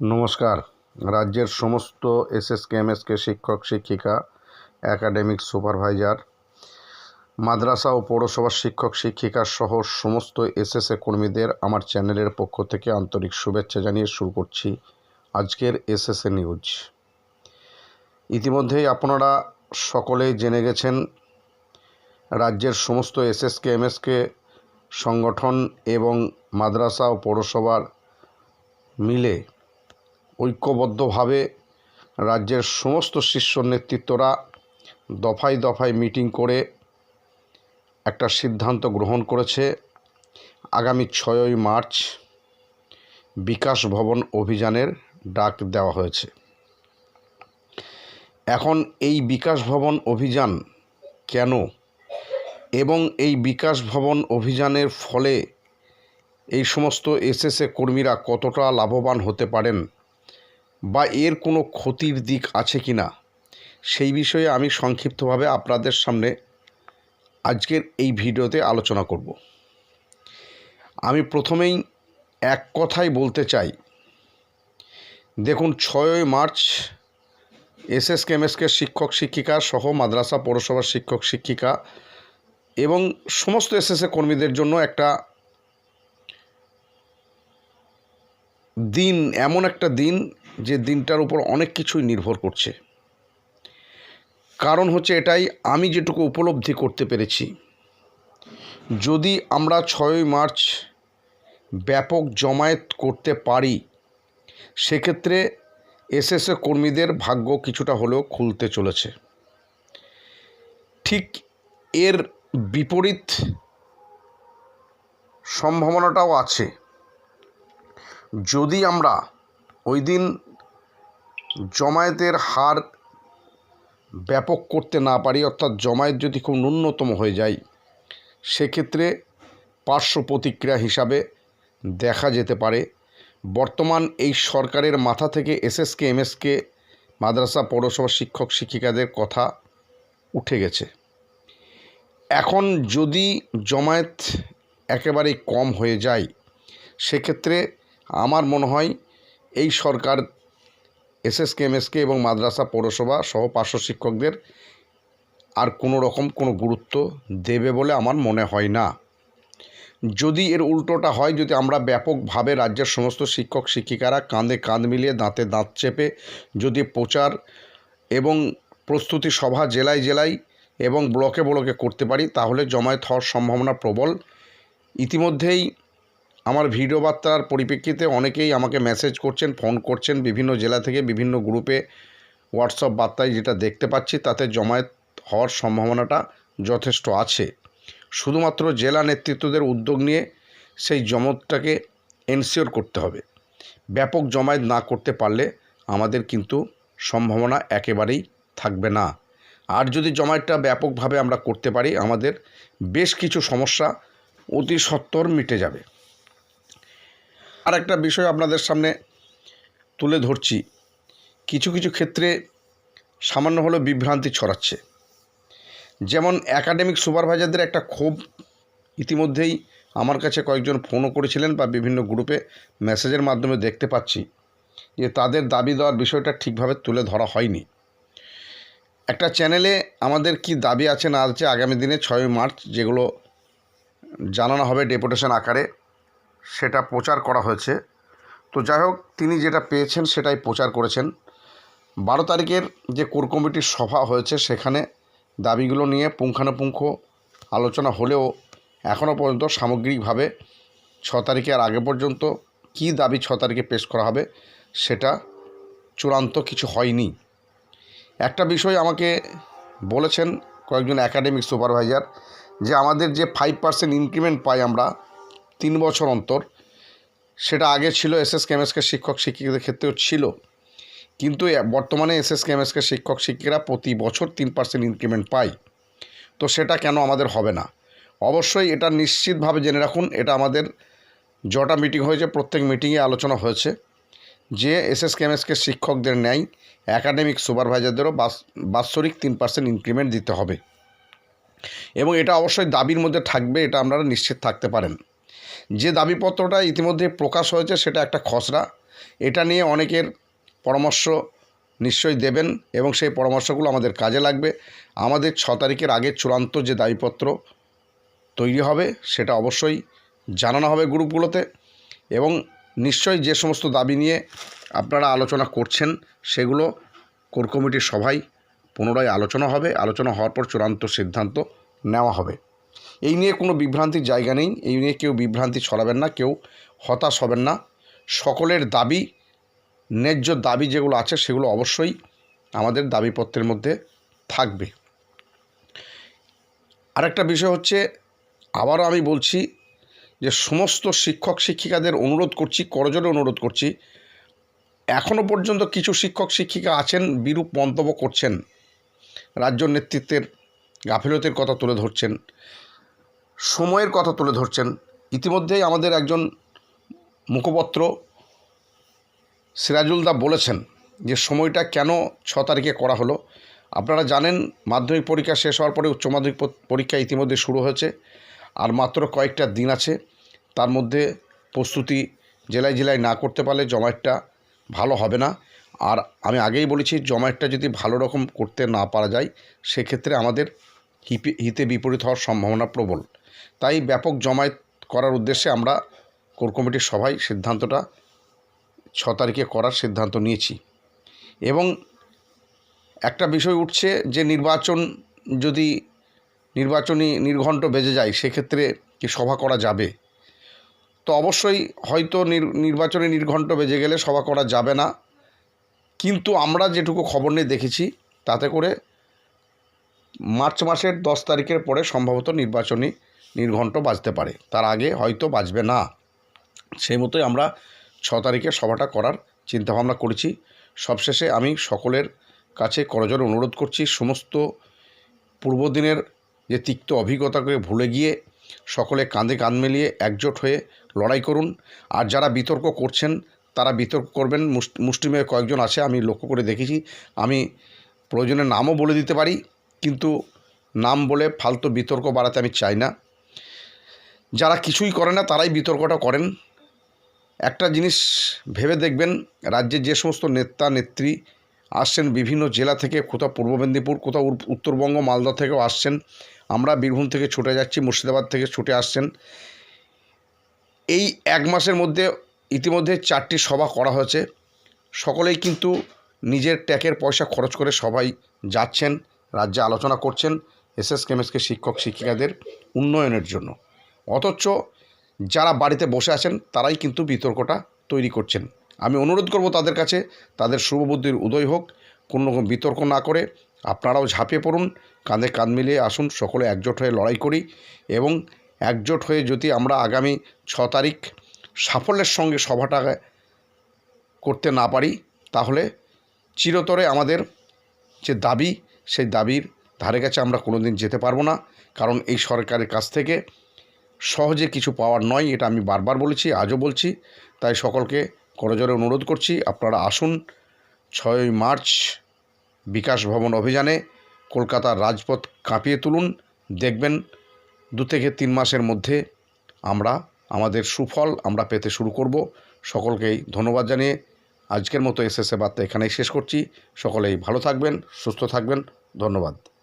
নমস্কার। রাজ্যের সমস্ত এসএসকে, এমএসকে শিক্ষক, শিক্ষিকা, একাডেমিক সুপারভাইজার, মাদ্রাসা ও পৌরসভার শিক্ষক, শিক্ষিকা সহ সমস্ত এসএসএ কর্মীদের আমার চ্যানেলের পক্ষ থেকে আন্তরিক শুভেচ্ছা জানিয়ে শুরু করছি আজকের এসএসএ নিউজ। ইতিমধ্যেই আপনারা সকলেই জেনে গেছেন, রাজ্যের সমস্ত এসএসকে, এমএসকে সংগঠন এবং মাদ্রাসা ও পৌরসভার মিলে ঐক্যবদ্ধভাবে রাজ্যের সমস্ত শীর্ষ নেতৃত্বরা দফায় দফায় মিটিং করে একটা সিদ্ধান্ত গ্রহণ করেছে। আগামী ছয়ই মার্চ বিকাশ ভবন অভিযানের ডাক দেওয়া হয়েছে। এখন এই বিকাশ ভবন অভিযান কেন এবং এই বিকাশ ভবন অভিযানের ফলে এই সমস্ত এসএসএ কর্মীরা কতটা লাভবান হতে পারেন বা এর কোনো ক্ষতির দিক আছে কি না, সেই বিষয়ে আমি সংক্ষিপ্তভাবে আপনাদের সামনে আজকের এই ভিডিওতে আলোচনা করব। আমি প্রথমেই এক কথাই বলতে চাই। দেখুন, ছয়ই মার্চ এসএস কেমএসকে শিক্ষক শিক্ষিকা সহ মাদ্রাসা পৌরসভার শিক্ষক শিক্ষিকা এবং সমস্ত এসএসএ কর্মীদের জন্য একটা দিন, এমন একটা দিন যে দিনটার উপর অনেক কিছুই নির্ভর করছে। কারণ হচ্ছে এটাই, আমি যেটুকু উপলব্ধি করতে পেরেছি, যদি আমরা ছয়ই মার্চ ব্যাপক জমায়েত করতে পারি, সেক্ষেত্রে এসএসএ কর্মীদের ভাগ্য কিছুটা হলেও খুলতে চলেছে। ঠিক এর বিপরীত সম্ভাবনাটাও আছে। যদি আমরা ওই দিন জমায়েতের হার ব্যাপক করতে না পারি, অর্থাৎ জমায়েত যদি খুব ন্যূনতম হয়ে যায়, সেক্ষেত্রে পার্শ্ব প্রতিক্রিয়া হিসাবে দেখা যেতে পারে। বর্তমান এই সরকারের মাথা থেকে এসএসকে, এমএসকে, মাদ্রাসা, পৌরসভা শিক্ষক, শিক্ষিকাদের কথা উঠে গেছে। এখন যদি জমায়েত একেবারেই কম হয়ে যায়, সেক্ষেত্রে আমার মনে হয় এই সরকার এসএসকে, এমএসকে এবং মাদ্রাসা পৌরসভা সহ পার্শ্ব শিক্ষকদের আর কোনো রকম কোনো গুরুত্ব দেবে বলে আমার মনে হয় না। যদি এর উল্টোটা হয়, যদি আমরা ব্যাপকভাবে রাজ্যের সমস্ত শিক্ষক, শিক্ষিকারা কাঁধে কাঁধ মিলিয়ে দাঁতে দাঁত চেপে যদি প্রচার এবং প্রস্তুতি সভা জেলায় জেলায় এবং ব্লকে ব্লকে করতে পারি, তাহলে জমায়েত হওয়ার সম্ভাবনা প্রবল। ইতিমধ্যেই আমার ভিডিও বার্তার পরিপ্রেক্ষিতে অনেকেই আমাকে মেসেজ করছেন ফোন করছেন বিভিন্ন জেলা থেকে, বিভিন্ন গ্রুপে হোয়াটসঅ্যাপ বার্তায় যেটা দেখতে পাচ্ছি তাতে জমায়েত হওয়ার সম্ভাবনাটা যথেষ্ট আছে। শুধুমাত্র জেলা নেতৃত্বদের উদ্যোগ নিয়ে সেই জমতটাকে এনশিওর করতে হবে। ব্যাপক জমায়েত না করতে পারলে আমাদের কিন্তু সম্ভাবনা একেবারেই থাকবে না। আর যদি জমায়েতটা ব্যাপকভাবে আমরা করতে পারি, আমাদের বেশ কিছু সমস্যা অতি সত্বর মিটে যাবে। আর একটা বিষয় আপনাদের সামনে তুলে ধরছি। কিছু কিছু ক্ষেত্রে সামান্য হলেও বিভ্রান্তি ছড়াচ্ছে। যেমন একাডেমিক সুপারভাইজারদের একটা ক্ষোভ ইতিমধ্যেই আমার কাছে কয়েকজন ফোনও করেছিলেন বা বিভিন্ন গ্রুপে মেসেজের মাধ্যমে দেখতে পাচ্ছি যে তাদের দাবি দেওয়ার বিষয়টা ঠিকভাবে তুলে ধরা হয়নি। একটা চ্যানেলে আমাদের কি দাবি আছে না আছে আগামী দিনে ছয়ই মার্চ যেগুলো জানানো হবে ডেপুটেশন আকারে সেটা প্রচার করা হয়েছে। তো যাই হোক, তিনি যেটা পেয়েছেন সেটাই প্রচার করেছেন। বারো তারিখের যে কোর কমিটির সভা হয়েছে, সেখানে দাবিগুলো নিয়ে পুঙ্খানুপুঙ্খ আলোচনা হলেও এখনও পর্যন্ত সামগ্রিকভাবে ছ তারিখের আগে পর্যন্ত কী দাবি ছ তারিখে পেশ করা হবে, সেটা চূড়ান্ত কিছু হয়নি। একটা বিষয় আমাকে বলেছেন কয়েকজন একাডেমিক সুপারভাইজার যে আমাদের যে ফাইভ পার্সেন্ট ইনক্রিমেন্ট পাই আমরা তিন বছর অন্তর। সেটা আগে ছিল এস এস কেমএসকে শিক্ষক শিক্ষিকাদের ক্ষেত্রেও ছিল। কিন্তু বর্তমানে এসএস কেমএসকে শিক্ষক শিক্ষিকারা প্রতি বছর তিন পার্সেন্ট ইনক্রিমেন্ট পায়। তো সেটা কেন আমাদের হবে না? অবশ্যই এটা নিশ্চিতভাবে জেনে রাখুন, এটা আমাদের যটা মিটিং হয়েছে, প্রত্যেক মিটিংয়ে আলোচনা হয়েছে যে এসএস কেমএসকে শিক্ষকদের ন্যায় অ্যাকাডেমিক সুপারভাইজারদেরও বাৎসরিক তিন পার্সেন্ট ইনক্রিমেন্ট দিতে হবে। এবং এটা অবশ্যই দাবির মধ্যে থাকবে, এটা আপনারা নিশ্চিত থাকতে পারেন। যে দাবিপত্রটা ইতিমধ্যে প্রকাশ হয়েছে সেটা একটা খসড়া। এটা নিয়ে অনেকের পরামর্শ নিশ্চয়ই দেবেন এবং সেই পরামর্শগুলো আমাদের কাজে লাগবে। আমাদের ছ তারিখের আগে চূড়ান্ত যে দাবিপত্র তৈরি হবে সেটা অবশ্যই জানানো হবে গ্রুপগুলোতে এবং নিশ্চয়ই যে সমস্ত দাবি নিয়ে আপনারা আলোচনা করছেন সেগুলো কোর কমিটির সভায় পুনরায় আলোচনা হবে। আলোচনা হওয়ার পর চূড়ান্ত সিদ্ধান্ত নেওয়া হবে। এই নিয়ে কোনো বিভ্রান্তির জায়গা নেই, এই নিয়ে কেউ বিভ্রান্তি ছড়াবেন না, কেউ হতাশ হবেন না। সকলের দাবি, ন্যায্য দাবি যেগুলো আছে সেগুলো অবশ্যই আমাদের দাবিপত্রের মধ্যে থাকবে। আরেকটা বিষয় হচ্ছে, আবারও আমি বলছি যে সমস্ত শিক্ষক শিক্ষিকাদের অনুরোধ করছি করজোরে অনুরোধ করছি এখনও পর্যন্ত কিছু শিক্ষক শিক্ষিকা আছেন, বিরূপ মন্তব্য করছেন। রাজ্য নেতৃত্বের গাফিলতির কথা তুলে ধরছেন, সময়ের কথা তুলে ধরছেন। ইতিমধ্যেই আমাদের একজন মুখপত্র সিরাজুল দা বলেছেন যে, সময়টা কেন ছ তারিখে করা হলো। আপনারা জানেন, মাধ্যমিক পরীক্ষা শেষ হওয়ার পরে উচ্চ মাধ্যমিক পরীক্ষা ইতিমধ্যে শুরু হয়েছে, আর মাত্র কয়েকটা দিন আছে। তার মধ্যে প্রস্তুতি জেলায় জেলায় না করতে পারলে জমায়েতটা ভালো হবে না। আর আমি আগেই বলেছি, জমায়েতটা যদি ভালো রকম করতে না পারা যায়, সেক্ষেত্রে আমাদের হিতে বিপরীত হওয়ার সম্ভাবনা প্রবল। তাই ব্যাপক জমায়েত করার উদ্দেশ্যে আমরা কোর কমিটির সভায় সিদ্ধান্তটা ছ তারিখে করার সিদ্ধান্ত নিয়েছি। এবং একটা বিষয় উঠছে যে নির্বাচন যদি নির্বাচনী নির্ঘণ্ট বেজে যায়, সেক্ষেত্রে কি সভা করা যাবে? তো অবশ্যই হয়তো নির- নির্বাচনী নির্ঘণ্ট বেজে গেলে সভা করা যাবে না। কিন্তু আমরা যেটুকু খবর নিয়ে দেখেছি, তাতে করে মার্চ মাসের দশ তারিখের পরে সম্ভবত নির্বাচনী নির্ঘণ্ট বাজতে পারে। তার আগে হয়তো বাজবে না। সেই মতোই আমরা ছ তারিখে সভাটা করার চিন্তাভাবনা করেছি। সবশেষে আমি সকলের কাছে করজোর অনুরোধ করছি, সমস্ত পূর্বদিনের যে তিক্ত অভিজ্ঞতাকে ভুলে গিয়ে সকলে কাঁধে কাঁধ মিলিয়ে একজোট হয়ে লড়াই করুন। আর যারা বিতর্ক করছেন, তারা বিতর্ক করবেন। মুষ্টিমেয় কয়েকজন আছে, আমি লক্ষ্য করে দেখেছি। আমি প্রয়োজনে নামও বলে দিতে পারি। নাম বলে ফালতু বিতর্ক বাড়াতে আমি চাই না। যারা কিছুই করে না, তারাই বিতর্কটা করেন। একটা জিনিস ভেবে দেখবেন রাজ্যে যে সমস্ত নেতা, নেত্রী আসছেন, বিভিন্ন জেলা থেকে, কোথাও পূর্ব মেদিনীপুর, কোথাও উত্তরবঙ্গ, মালদা থেকেও আসছেন। আমরা বীরভূম থেকে ছুটে যাচ্ছি, মুর্শিদাবাদ থেকে ছুটে আসছেন। এই এক মাসের মধ্যে ইতিমধ্যে চারটি সভা করা হয়েছে। সকলেই কিন্তু নিজের ট্যাকের পয়সা খরচ করে সবাই যাচ্ছেন। রাজ্যে আলোচনা করছেন এসএস কেমএসকে শিক্ষক শিক্ষিকাদের উন্নয়নের জন্য। অথচ যারা বাড়িতে বসে আছেন, তারাই কিন্তু বিতর্কটা তৈরি করছেন। আমি অনুরোধ করব তাদের কাছে, তাদের শুভবুদ্ধির উদয় হোক, কোনো রকম বিতর্ক না করে আপনারাও ঝাঁপিয়ে পড়ুন, কাঁধে কাঁধ মিলিয়ে আসুন, সকলে একজোট হয়ে লড়াই করি এবং একজোট হয়ে যদি আমরা আগামী ছ তারিখ সাফল্যের সঙ্গে সভাটা করতে না পারি, তাহলে চিরতরে আমাদের যে দাবি সেই দাবির ধারে কাছে আমরা কোনো দিন যেতে পারব না। কারণ এই সরকারের কাছ থেকে সহজে কিছু পাওয়ার নয়, এটা আমি বারবার বলেছি, আজও বলছি। তাই সকলকে করজোরে অনুরোধ করছি, আপনারা আসুন ছয়ই মার্চ বিকাশ ভবন অভিযানে কলকাতার রাজপথ কাঁপিয়ে তুলুন। দেখবেন দু থেকে তিন মাসের মধ্যে আমরা, আমাদের সুফল আমরা পেতে শুরু করব। সকলকেই ধন্যবাদ জানিয়ে আজকের মতো এসএসএ বার্তা এখানেই শেষ করছি। সকলেই ভালো থাকবেন সুস্থ থাকবেন। ধন্যবাদ।